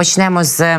почнемо з.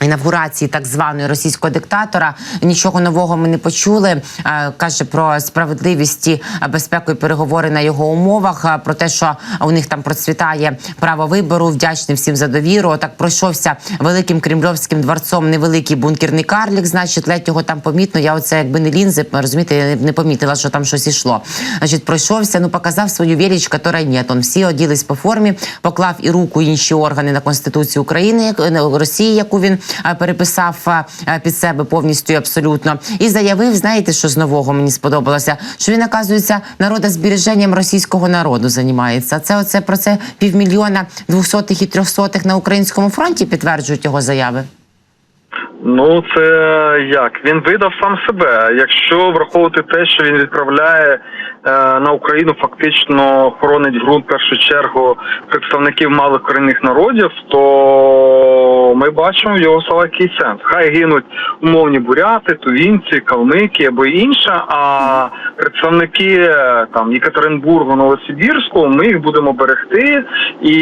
Інавгурації так званої російського диктатора нічого нового ми не почули. Е, Каже про справедливість безпеку і переговори на його умовах. е, Про те, що у них там процвітає право вибору. Вдячний всім за довіру. Так пройшовся великим кремльовським дворцом. Невеликий бункерний карлік. Значить, ледь його там помітно. Я оце якби не лінзи, розумієте, не помітила, що там щось ішло. Значить, пройшовся. Ну показав свою віріч, яка нет. Он всі оділись по формі, поклав і руку, інші органи на конституцію України, як- Росії, яку він переписав е, під себе повністю абсолютно, і заявив, знаєте, що з нового мені сподобалося, що він оказується народозбереженням російського народу займається. Це оце про це півмільйона двохсотих і трьохсотих на українському фронті підтверджують його заяви. Ну це як він видав сам себе. Якщо враховувати те, що він відправляє е, на Україну, фактично хоронить ґрунт в першу чергу представників малих корінних народів, то ми бачимо в його слова який сенс. Хай гинуть умовні буряти, тувінці, калмики або інше. А представники е, там Єкатеринбургу, Новосибірську, ми їх будемо берегти і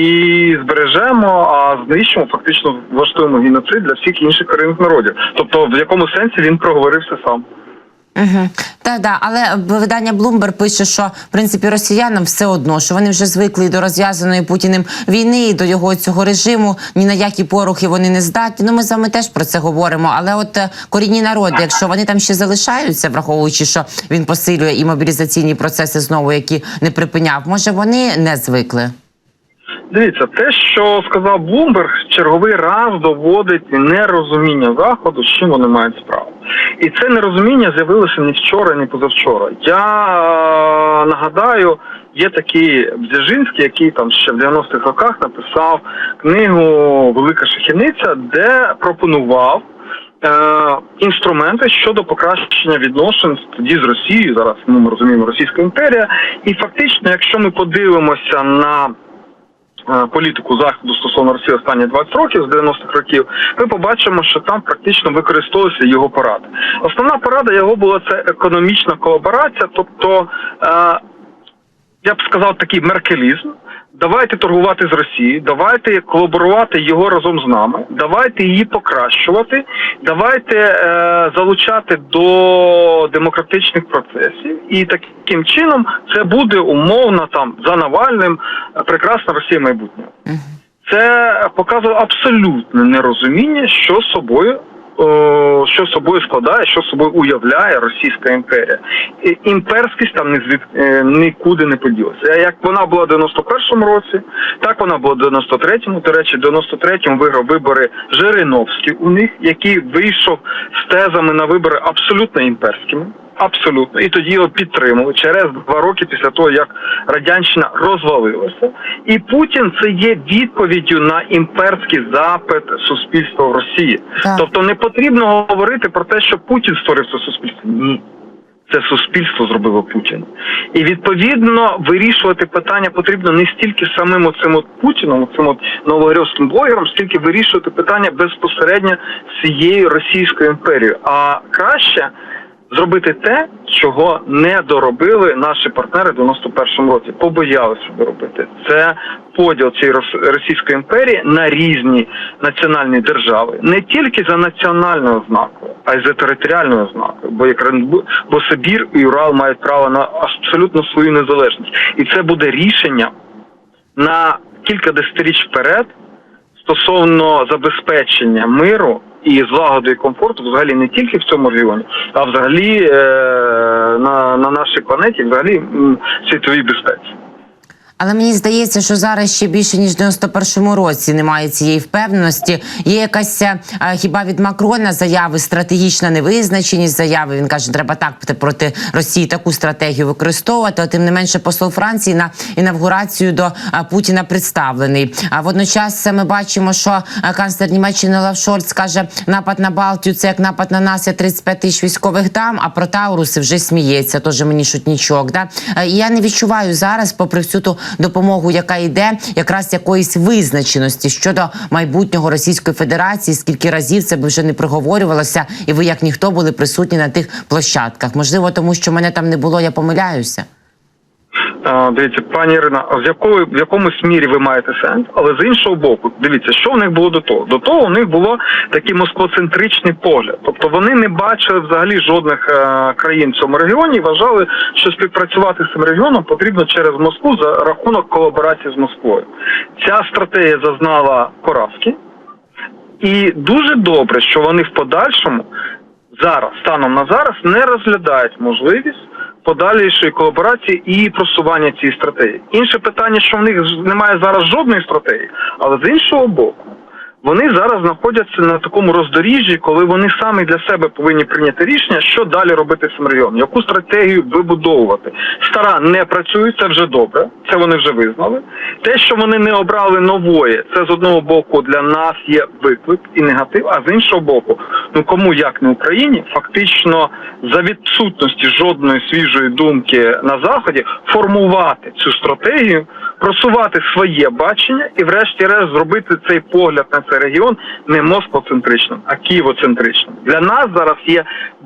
збережемо, а знищимо фактично влаштуємо геноцид для всіх інших корінних народів. Тобто, в якому сенсі він проговорився сам. Угу. Та да, але видання Bloomberg пише, що в принципі росіянам все одно, що вони вже звикли до розв'язаної путіним війни, і до його цього режиму. Ні на які порухи вони не здатні. Ну ми з вами теж про це говоримо. Але от е, корінні народи, якщо вони там ще залишаються, враховуючи, що він посилює і мобілізаційні процеси знову, які не припиняв, може вони не звикли. Дивіться, те, що сказав Блумберг, черговий раз доводить нерозуміння заходу, з чим вони мають справу, і це нерозуміння з'явилося не вчора, ні позавчора. Я е, нагадаю, є такий Бзяжинський, який там ще в 90-х роках написав книгу Велика шахівниця, де пропонував. Е, інструменти щодо покращення відносин тоді з Росією. Зараз ну, ми розуміємо Російська імперія, і фактично, якщо ми подивимося на політику заходу стосовно Росії останні 20 років з 90-х років, ми побачимо, що там практично використовувалися його поради. Основна порада його була це економічна колаборація, тобто. Е, я б сказав, такий меркелізм. Давайте торгувати з Росією, давайте колаборувати його разом з нами, давайте її покращувати, давайте е, залучати до демократичних процесів, і таким чином це буде умовно там за Навальним прекрасна Росія майбутнього. Це показує абсолютне нерозуміння, що собою. О, Що собою складає, що собою уявляє Російська імперія, імперськість там не звід е, нікуди не поділася. Як вона була в 91-му році, так вона була в 93-му. До речі, в 93-му виграв вибори Жириновський у них, який вийшов з тезами на вибори абсолютно імперськими. Абсолютно, і тоді його підтримали через два роки після того, як радянщина розвалилася, і Путін це є відповіддю на імперський запит суспільства в Росії. Так. Тобто не потрібно говорити про те, що Путін створив це суспільство. Ні. Це суспільство зробило Путін. І відповідно вирішувати питання потрібно не стільки самим оцим от Путіном, цим от новогрьовським блогером, скільки вирішувати питання безпосередньо з цією Російською імперією. А краще зробити те, чого не доробили наші партнери в 91-му році. Побоялися доробити. Це поділ цієї рос- Російської імперії на різні національні держави, не тільки за національною ознакою, а й за територіальною ознакою. Бо як бо Сибір і Урал мають право на абсолютно свою незалежність, і це буде рішення на кілька десятиріч вперед стосовно забезпечення миру і злагоди і комфорту, взагалі не тільки в цьому регіоні, а взагалі е, на, на нашій планеті, взагалі світовій безпеці. Але мені здається, що зараз ще більше ніж в 91-му році немає цієї впевненості. Є якась е, хіба від Макрона заяви стратегічна невизначеність заяви. Він каже, треба так проти Росії таку стратегію використовувати. А тим не менше, посол Франції на інавгурацію до Путіна представлений. А водночас ми бачимо, що канцлер Німеччини Олаф Шольц каже, напад на Балтію це як напад на нас. Я 35 тисяч військових дам. А про Тауруси вже сміється. Теж мені шутнічок. Да? Е, і Я не відчуваю зараз, попри всю ту допомогу, яка йде, якраз якоїсь визначеності щодо майбутнього Російської Федерації. Скільки разів це би вже не проговорювалося, і ви, як ніхто, були присутні на тих площадках. Можливо, тому що мене там не було, я помиляюся. Дивіться, пані Ірина, з якої в якомусь мірі ви маєте сенс, але з іншого боку, дивіться, що в них було до того. До того у них було такий москвоцентричний погляд. Тобто вони не бачили взагалі жодних е, країн в цьому регіоні і вважали, що співпрацювати з цим регіоном потрібно через Москву за рахунок колаборації з Москвою. Ця стратегія зазнала поразки, і дуже добре, що вони в подальшому зараз, станом на зараз, не розглядають можливість подальшої колаборації і просування цієї стратегії. Інше питання, що в них немає зараз жодної стратегії, але з іншого боку. Вони зараз знаходяться на такому роздоріжжі, коли вони самі для себе повинні прийняти рішення, що далі робити з цим районом, яку стратегію вибудовувати. Стара не працює, це вже добре. Це вони вже визнали. Те, що вони не обрали нової, це з одного боку для нас є виклик і негатив. А з іншого боку, ну кому як не Україні, фактично за відсутності жодної свіжої думки на заході формувати цю стратегію, просувати своє бачення і, врешті-решт, зробити цей погляд на цей регіон не москвоцентричним, а києвоцентричним. Для нас зараз є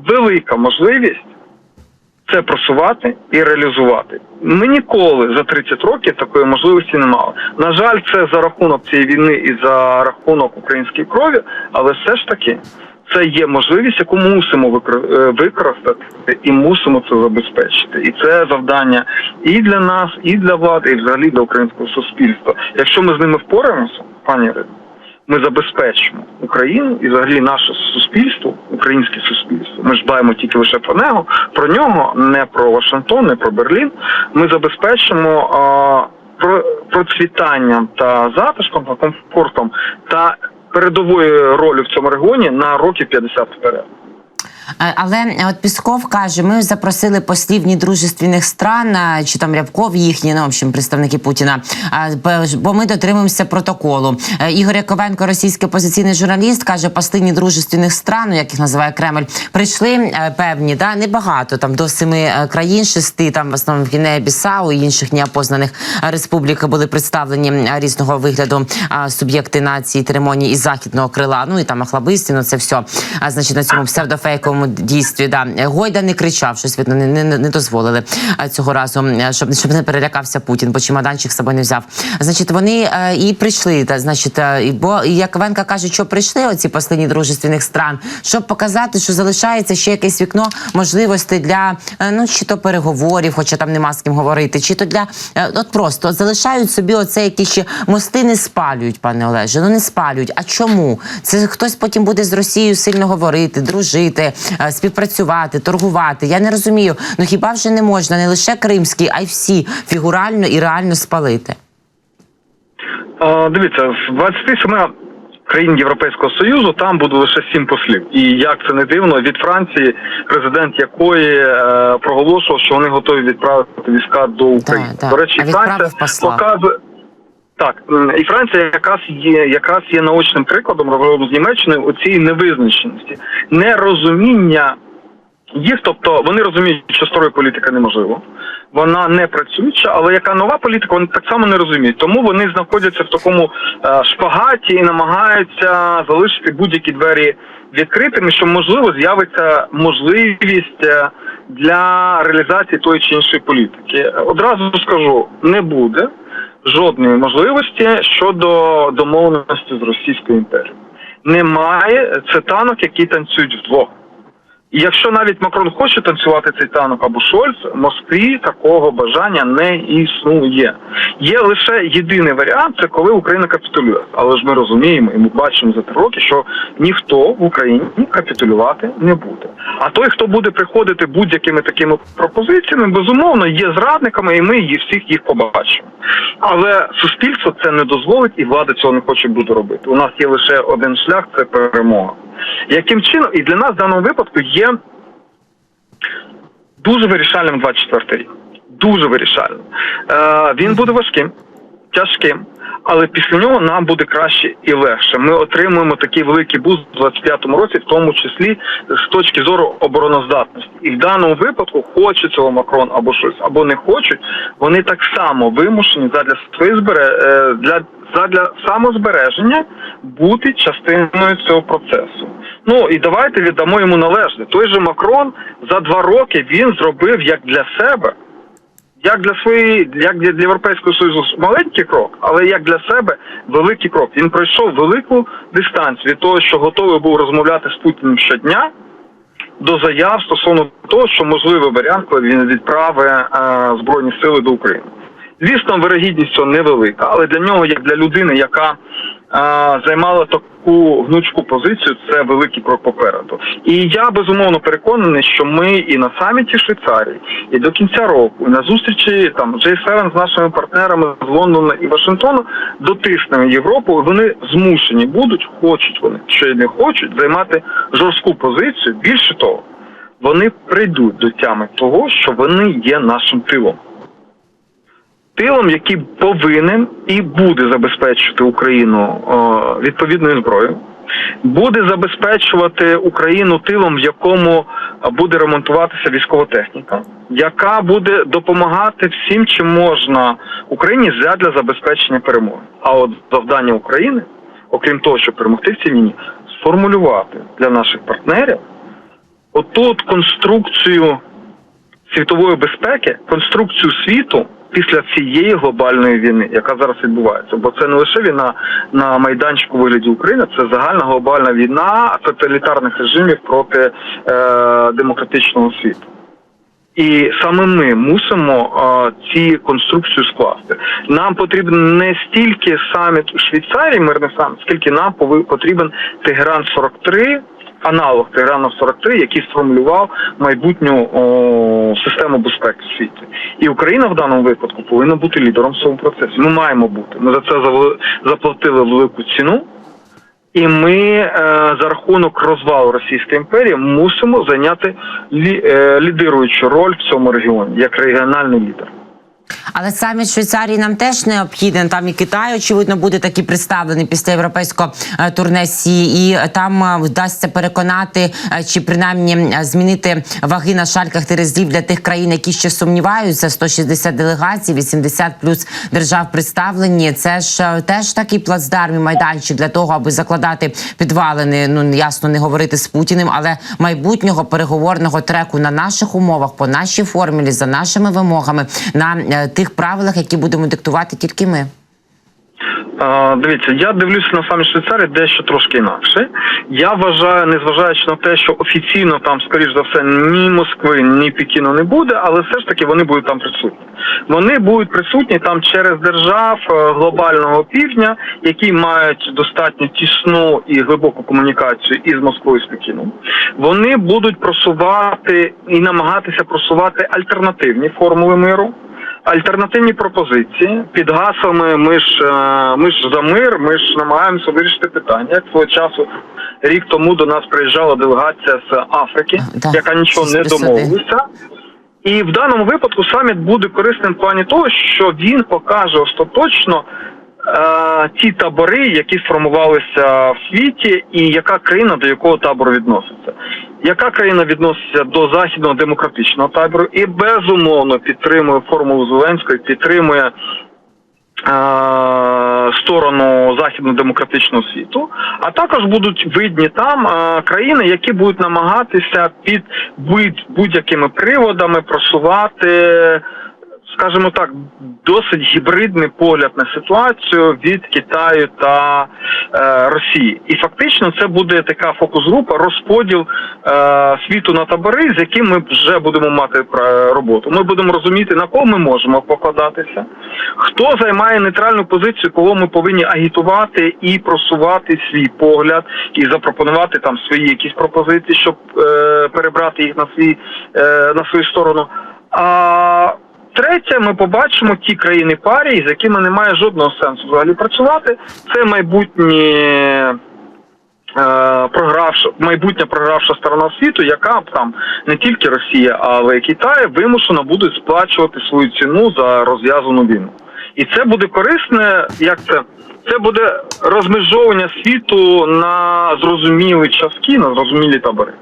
велика можливість це просувати і реалізувати. Ми ніколи за 30 років такої можливості не мали. На жаль, це за рахунок цієї війни і за рахунок української крові, але все ж таки. Це є можливість, яку мусимо е, використати і мусимо це забезпечити. І це завдання і для нас, і для влади, і взагалі для українського суспільства. Якщо ми з ними впораємося, пані Ірино, ми забезпечимо Україну і взагалі наше суспільство, українське суспільство. Ми ж дбаємо тільки лише про нього, про нього, не про Вашингтон, не про Берлін. Ми забезпечимо а, про процвітанням та затишком та комфортом та передовою ролі в цьому регіоні на років 50 вперед. Е, Але е, от Пісков каже, ми запросили послів недружественних стран, е, чи там Рябков їхні, ну, в общем, представники Путіна, бо ми дотримуємося протоколу. Ігор Яковенко, російський опозиційний журналіст, каже, посли недружественних стран, ну, як їх називає Кремль, прийшли певні, да, небагато, там до семи країн, шести, там в основному Гінея Бісау і інших неопознаних республік були представлені різного вигляду суб'єкти нації, церемонії із західного крила, ну і там Ахлабисті, ну це все, а, значить, на цьому псевдофейковому дійстві. Да. Гойда не кричав, щось видно, не, не, не дозволили цього разу, щоб, щоб не перелякався Путін, бо чемоданчик з собою не взяв. Значить, вони е, і прийшли, та, значить, е, і- бо і Яковенка каже, що прийшли оці послині дружественних стран, щоб показати, що залишається ще якесь вікно можливостей для е, ну чи то переговорів, хоча там нема з ким говорити, чи то для е, от просто от залишають собі оце якісь ще мости не спалюють, пане Олеже. Ну не спалюють. А чому? Це хтось потім буде з Росією сильно говорити, дружити, е, співпрацювати, торгувати. Я не розумію. Ну хіба вже не можна не лише кримський, а й всі фігурально і реально спалити? А, дивіться, з 27 країн Європейського Союзу там буде лише сім послів. І як це не дивно, від Франції, президент якої е, проголошував, що вони готові відправити війська до України. Так, так. До речі, А Франція показує. Так, і Франція якраз є якраз є наочним прикладом разом з Німеччиною у цій невизначеності, нерозуміння їх, тобто вони розуміють, що старої політика неможливо, вона не працююча, але яка нова політика, вони так само не розуміють. Тому вони знаходяться в такому е, шпагаті і намагаються залишити будь-які двері відкритими, що можливо з'явиться можливість е, для реалізації тої чи іншої політики. Одразу скажу, не буде жодної можливості щодо домовленості з Російською імперією. Немає це танок, який танцюють вдвох. І якщо навіть Макрон хоче танцювати цей танок або Шольц, в Москві такого бажання не існує. Є лише єдиний варіант, це коли Україна капітулює. Але ж ми розуміємо і ми бачимо за три роки, що ніхто в Україні капітулювати не буде. А той, хто буде приходити будь-якими такими пропозиціями, безумовно є зрадниками, і ми її всіх їх побачимо. Але суспільство це не дозволить, і влада цього не хоче буде робити. У нас є лише один шлях це перемога. Яким чином, і для нас в даному випадку є дуже вирішальним 24 рік. Дуже вирішальним. Е, він буде важким, тяжким, але після нього нам буде краще і легше. Ми отримуємо такий великий буст у 25-му році, в тому числі з точки зору обороноздатності. І в даному випадку, хоче цього Макрон або щось, або не хочуть, вони так само вимушені задля збере е, для задля самозбереження бути частиною цього процесу. Ну і давайте віддамо йому належне. Той же Макрон за два роки він зробив як для себе Як для своєї, як для Європейського Союзу маленький крок, але як для себе великий крок. Він пройшов велику дистанцію від того, що готовий був розмовляти з Путіним щодня, до заяв стосовно того, що можливий варіант, коли він відправить е, збройні сили до України. Звісно, вирогідність цього невелика, але для нього, як для людини, яка займала таку гнучку позицію, це великий крок попереду. І я безумовно переконаний, що ми і на саміті Швейцарії, і до кінця року, і на зустрічі там J7 з нашими партнерами з Лондона і Вашингтона дотиснемо Європу. Вони змушені будуть, хочуть вони й не хочуть, займати жорстку позицію. Більше того, вони прийдуть до тями того, що вони є нашим тилом тилом, який повинен і буде забезпечувати Україну відповідною зброєю, буде забезпечувати Україну тилом, в якому буде ремонтуватися військова техніка, яка буде допомагати всім, чим можна Україні для забезпечення перемоги. А от завдання України, окрім того, щоб перемогти в цій війні, сформулювати для наших партнерів отут конструкцію світової безпеки, конструкцію світу після цієї глобальної війни, яка зараз відбувається. Бо це не лише війна на майданчику вигляді України, це загальна глобальна війна тоталітарних режимів проти е, демократичного світу. І саме ми мусимо е, ці конструкцію скласти. Нам потрібен не стільки саміт у Швейцарії, мирний саміт, скільки нам потрібен Тегеран 43, аналог Тегерана 43, який сформулював майбутню о, систему безпеки в світі. І Україна в даному випадку повинна бути лідером в цьому процесі. Ми маємо бути. Ми за це заплатили велику ціну. І ми е, за рахунок розвалу Російської імперії мусимо зайняти лі, е, лідируючу роль в цьому регіоні як регіональний лідер. Але саміт Швейцарії нам теж необхіден. Там і Китай, очевидно, буде таки представлений після європейського е, турне Сі, і е, там е, вдасться переконати чи принаймні змінити ваги на шальках терезів для тих країн, які ще сумніваються. 160 делегацій, 80 плюс держав представлені. Це ж теж такий плацдарм і майданчик для того, аби закладати підвалини. Ну ясно, не говорити з Путіним, але майбутнього переговорного треку на наших умовах, по нашій формулі, за нашими вимогами, на тих правилах, які будемо диктувати тільки ми. Дивіться, я дивлюся на самі Швейцарії дещо трошки інакше. Я вважаю, незважаючи на те, що офіційно там, скоріш за все, ні Москви, ні Пекіну не буде, але все ж таки вони будуть там присутні. Вони будуть присутні там через держав е, глобального півдня, які мають достатньо тісну і глибоку комунікацію із Москвою і з Пекіном. Вони будуть просувати і намагатися просувати альтернативні формули миру альтернативні пропозиції під гаслами ми ж е, ми ж за мир, ми ж намагаємося вирішити питання. Свого часу рік тому до нас приїжджала делегація з Африки, Так, яка нічого не домовилася. І в даному випадку саміт буде корисним в плані того, що він покаже остаточно е, ті табори, які сформувалися в світі, і яка країна до якого табору відноситься. Яка країна відноситься до західного демократичного табору і безумовно підтримує формулу Зеленської, підтримує е, сторону західно-демократичного світу, а також будуть видні там е, країни, які будуть намагатися під будь- будь-якими приводами просувати. Скажімо так, досить гібридний погляд на ситуацію від Китаю та е, Росії, і фактично це буде така фокус-група, розподіл е, світу на табори, з яким ми вже будемо мати пра- роботу. Ми будемо розуміти на кого ми можемо покладатися, хто займає нейтральну позицію, кого ми повинні агітувати і просувати свій погляд, і запропонувати там свої якісь пропозиції, щоб е, перебрати їх на свій е, на свою сторону. А Третє, ми побачимо ті країни парії, з якими немає жодного сенсу взагалі працювати. Це майбутні е, програвша, майбутня програвша сторона світу, яка там не тільки Росія, але й Китай вимушено буде сплачувати свою ціну за розв'язану війну. І це буде корисне, як це? Це буде розмежовування світу на зрозумілі часки, на зрозумілі табори.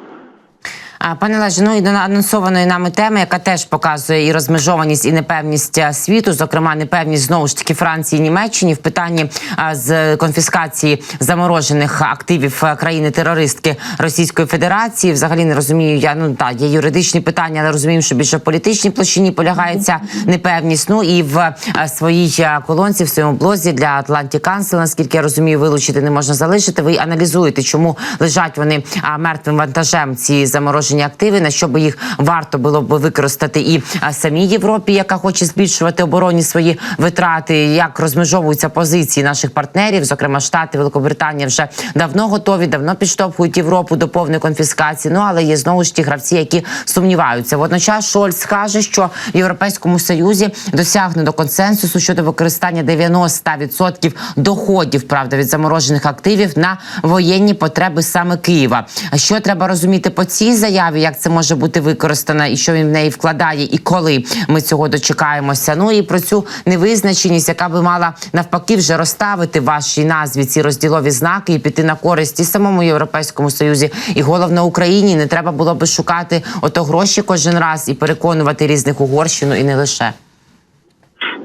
Пане Леже, ну і до анонсованої нами теми, яка теж показує і розмежованість, і непевність світу, зокрема, непевність знову ж таки Франції і Німеччині в питанні з конфіскації заморожених активів країни-терористки Російської Федерації. Взагалі не розумію. Я ну так, є юридичні питання, але розуміємо, що більше в політичній площині полягається непевність. Ну і в своїй колонці, в своєму блозі для Atlantic Council, наскільки я розумію, вилучити не можна залишити. Ви аналізуєте, чому лежать вони мертвим вантажем ці заморожені активи, на що би їх варто було б використати і самій Європі, яка хоче збільшувати оборонні свої витрати, як розмежовуються позиції наших партнерів, зокрема Штати, Великобританія вже давно готові, давно підштовхують Європу до повної конфіскації. Ну але є знову ж ті гравці, які сумніваються. Водночас Шольц каже, що в Європейському Союзі досягнено консенсусу щодо використання 90% доходів правда від заморожених активів на воєнні потреби саме Києва. Що треба розуміти по цій заяві? Як це може бути використано, і що він в неї вкладає, і коли ми цього дочекаємося? Ну і про цю невизначеність, яка би мала навпаки вже розставити вашій назві ці розділові знаки і піти на користь і самому європейському союзі, і головне Україні. Не треба було би шукати ото гроші кожен раз і переконувати різних Угорщину і не лише.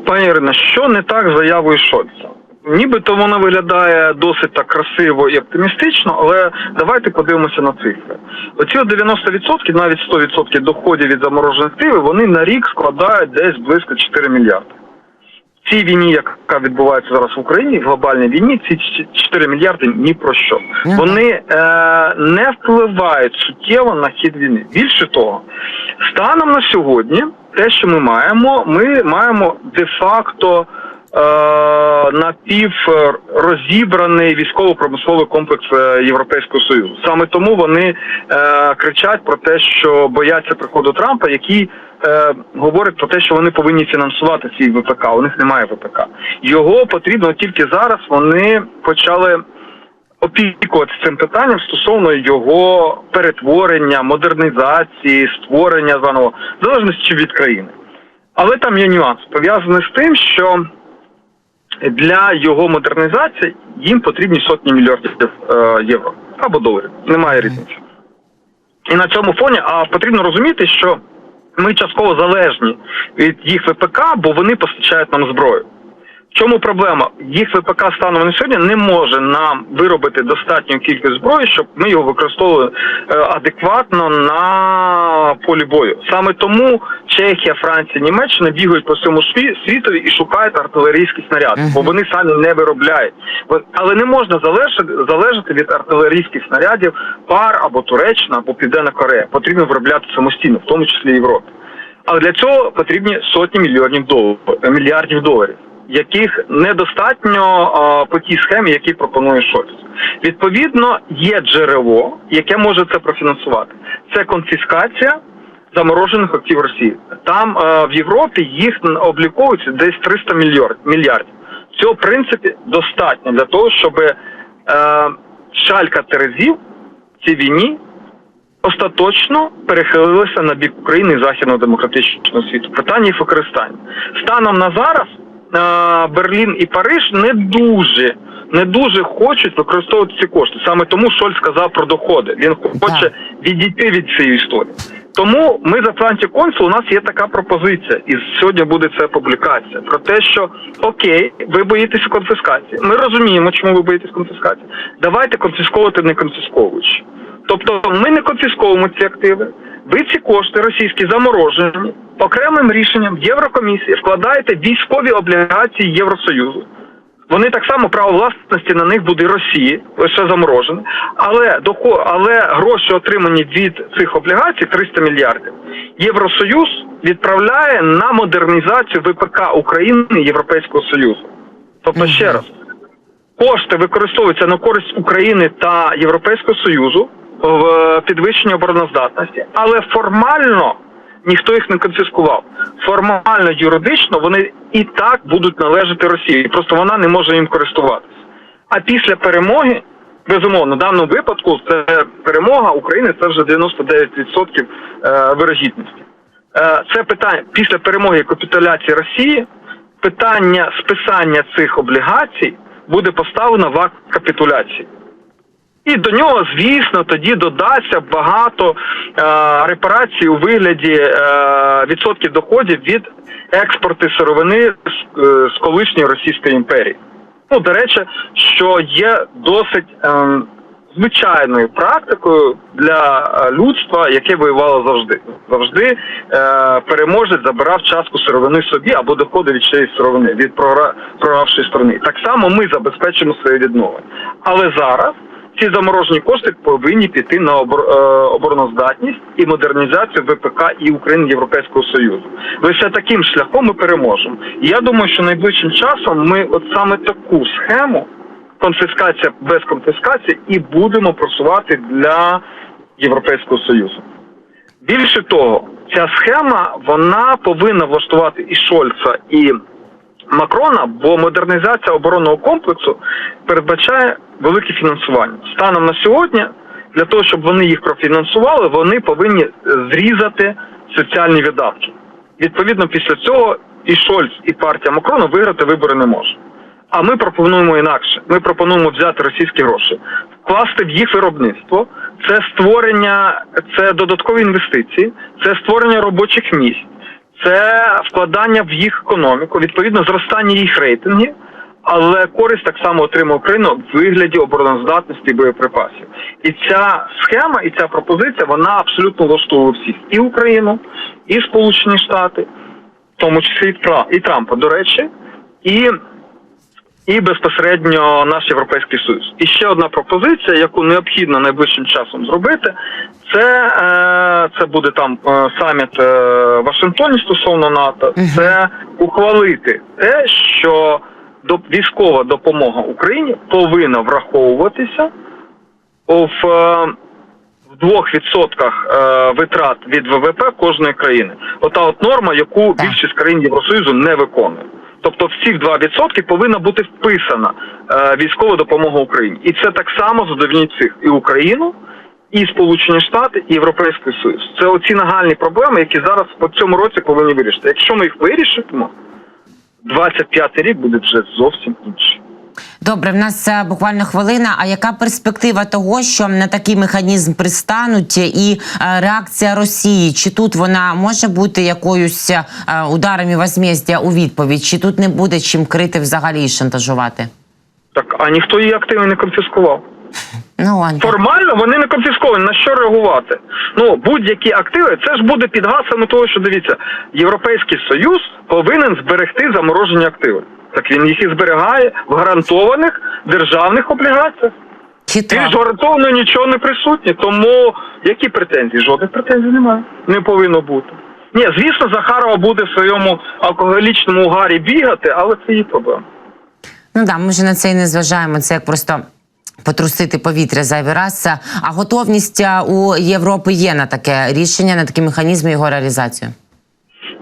Пані Ірина, що не так заявою Шольца? Нібито вона виглядає досить так красиво і оптимістично, але давайте подивимося на цифри. Оці от 90%, навіть 100% доходів від заморожених активів, вони на рік складають десь близько 4 мільярди. В цій війні, яка відбувається зараз в Україні, в глобальній війні, ці 4 мільярди ні про що. Вони е, не впливають суттєво на хід війни. Більше того, станом на сьогодні, те, що ми маємо, ми маємо де-факто е, напів е, розібраний військово-промисловий комплекс е, Європейського Союзу. Саме тому вони е, кричать про те, що бояться приходу Трампа, який говорить про те, що вони повинні фінансувати свій ВПК. У них немає ВПК. Його потрібно тільки зараз. Вони почали опікуватися цим питанням стосовно його перетворення, модернізації, створення заново, залежності від країни. Але там є нюанс пов'язаний з тим, що для його модернізації їм потрібні сотні мільярдів е, євро або доларів. Немає різниці. І на цьому фоні а потрібно розуміти, що ми частково залежні від їх ВПК, бо вони постачають нам зброю. Чому проблема? Їх ВПК станом на сьогодні не може нам виробити достатню кількість зброї, щоб ми його використовували е, адекватно на полі бою. Саме тому Чехія, Франція, Німеччина бігають по всьому сві- світові і шукають артилерійські снаряди, бо вони самі не виробляють. Але не можна залежати, залежати від артилерійських снарядів пар або Туреччина, або Південна Корея. Потрібно виробляти самостійно, в тому числі Європі. Але для цього потрібні сотні мільйонів доларів, мільярдів доларів, яких недостатньо по тій схемі, які пропонує Шольц. Відповідно, є джерело, яке може це профінансувати. Це конфіскація заморожених актив Росії. Там е, в Європі їх обліковується десь 300 мільярд, мільярдів. Цього в принципі достатньо для того, щоб е, шалька терезів в цій війні остаточно перехилилися на бік України і західного демократичного світу. Питання їх використання станом на зараз. Берлін і Париж не дуже не дуже хочуть використовувати ці кошти. Саме тому Шольц сказав про доходи. Він хоче відійти від цієї історії. Тому ми з Атланті Консул, у нас є така пропозиція, і сьогодні буде ця публікація про те, що окей, ви боїтеся конфіскації. Ми розуміємо, чому ви боїтесь конфіскації. Давайте конфісковувати не конфісковуючи. Тобто ми не конфісковуємо ці активи. Ви ці кошти російські заморожені окремим рішенням Єврокомісії вкладаєте військові облігації Євросоюзу. Вони так само право власності на них буде Росії, лише заморожене. Але але гроші, отримані від цих облігацій, 300 мільярдів, Євросоюз відправляє на модернізацію ВПК України і Європейського Союзу. Тобто, ще раз, кошти використовуються на користь України та Європейського Союзу в підвищенні обороноздатності, але формально ніхто їх не конфіскував. Формально, юридично вони і так будуть належати Росії. Просто вона не може їм користуватися. А після перемоги, безумовно, в даному випадку це перемога України, це вже 99% е, вирогідності. Е, Це питання після перемоги капітуляції Росії. Питання списання цих облігацій буде поставлено в акт капітуляції. І до нього, звісно, тоді додасться багато е, репарацій у вигляді е, відсотків доходів від експорту сировини з, е, з колишньої Російської імперії. Ну, до речі, що є досить е, звичайною практикою для е, людства, яке воювало завжди. Завжди е, переможець забирав частку сировини собі або доходи від цієї сировини від програ- програвшої сторони. Так само ми забезпечимо своє відновлення. Але зараз ці заморожені кошти повинні піти на е, обороноздатність і модернізацію ВПК і України Європейського Союзу. Лише таким шляхом ми переможемо. І я думаю, що найближчим часом ми от саме таку схему конфіскація без конфіскації і будемо просувати для Європейського Союзу. Більше того, ця схема вона повинна влаштувати і Шольца, і Макрона, бо модернізація оборонного комплексу передбачає велике фінансування. Станом на сьогодні, для того, щоб вони їх профінансували, вони повинні зрізати соціальні видатки. Відповідно, після цього і Шольц, і партія Макрона виграти вибори не може. А ми пропонуємо інакше. Ми пропонуємо взяти російські гроші, вкласти в їх виробництво. Це створення, це додаткові інвестиції, це створення робочих місць, це вкладання в їх економіку, відповідно зростання їх рейтингів. Але користь так само отримує Україна в вигляді обороноздатності боєприпасів. І ця схема, і ця пропозиція вона абсолютно влаштовує всіх і Україну, і Сполучені Штати, в тому числі і Трампа, до речі, і і безпосередньо наш європейський союз. І ще одна пропозиція, яку необхідно найближчим часом зробити, це, е, це буде там е, саміт е, в Вашингтоні стосовно НАТО. Це ухвалити те, що до військова допомога Україні повинна враховуватися в. е, В двох відсотках е, витрат від ВВП кожної країни. Ота от норма, яку Так. більшість країн Євросоюзу не виконує. Тобто в ці 2% повинна бути вписана е, військова допомога Україні. І це так само задовільнить цих і Україну, і Сполучені Штати, і Європейський Союз. Це оці нагальні проблеми, які зараз по цьому році повинні вирішити. Якщо ми їх вирішимо, 25-й рік буде вже зовсім інший. Добре, в нас е, буквально хвилина. А яка перспектива того, що на такий механізм пристануть, і е, реакція Росії? Чи тут вона може бути якоюсь е, ударами возмездя у відповідь? Чи тут не буде чим крити взагалі і шантажувати? Так, а ніхто її активи не конфіскував. Ну. Формально вони не конфісковані. На що реагувати? Ну будь-які активи, це ж буде під гаслами того, що дивіться, Європейський Союз повинен зберегти заморожені активи. Так він їх і зберігає в гарантованих державних облігаціях. Хитро. Більш гарантовано нічого не присутні. Тому які претензії? Жодних претензій немає. Не повинно бути. Ні, звісно, Захарова буде в своєму алкоголічному угарі бігати, але це її проблема. Ну да, ми вже на це і не зважаємо. Це як просто. Потрусити повітря зайвий раз. А готовність е, у Європи є на таке рішення, на такі механізми його реалізацію.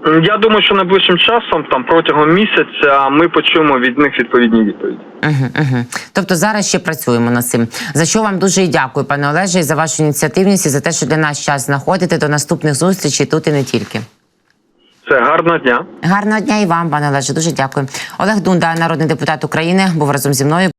Я думаю, що найближчим часом, там протягом місяця, ми почуємо від них відповідні відповіді. Угу, угу. Тобто зараз ще працюємо над цим. За що вам дуже і дякую, пане Олеже, і за вашу ініціативність і за те, що для нас час знаходите. До наступних зустрічей тут і не тільки. Це гарного дня. Гарного дня і вам, пане Олеже. Дуже дякую. Олег Дунда, народний депутат України, був разом зі мною.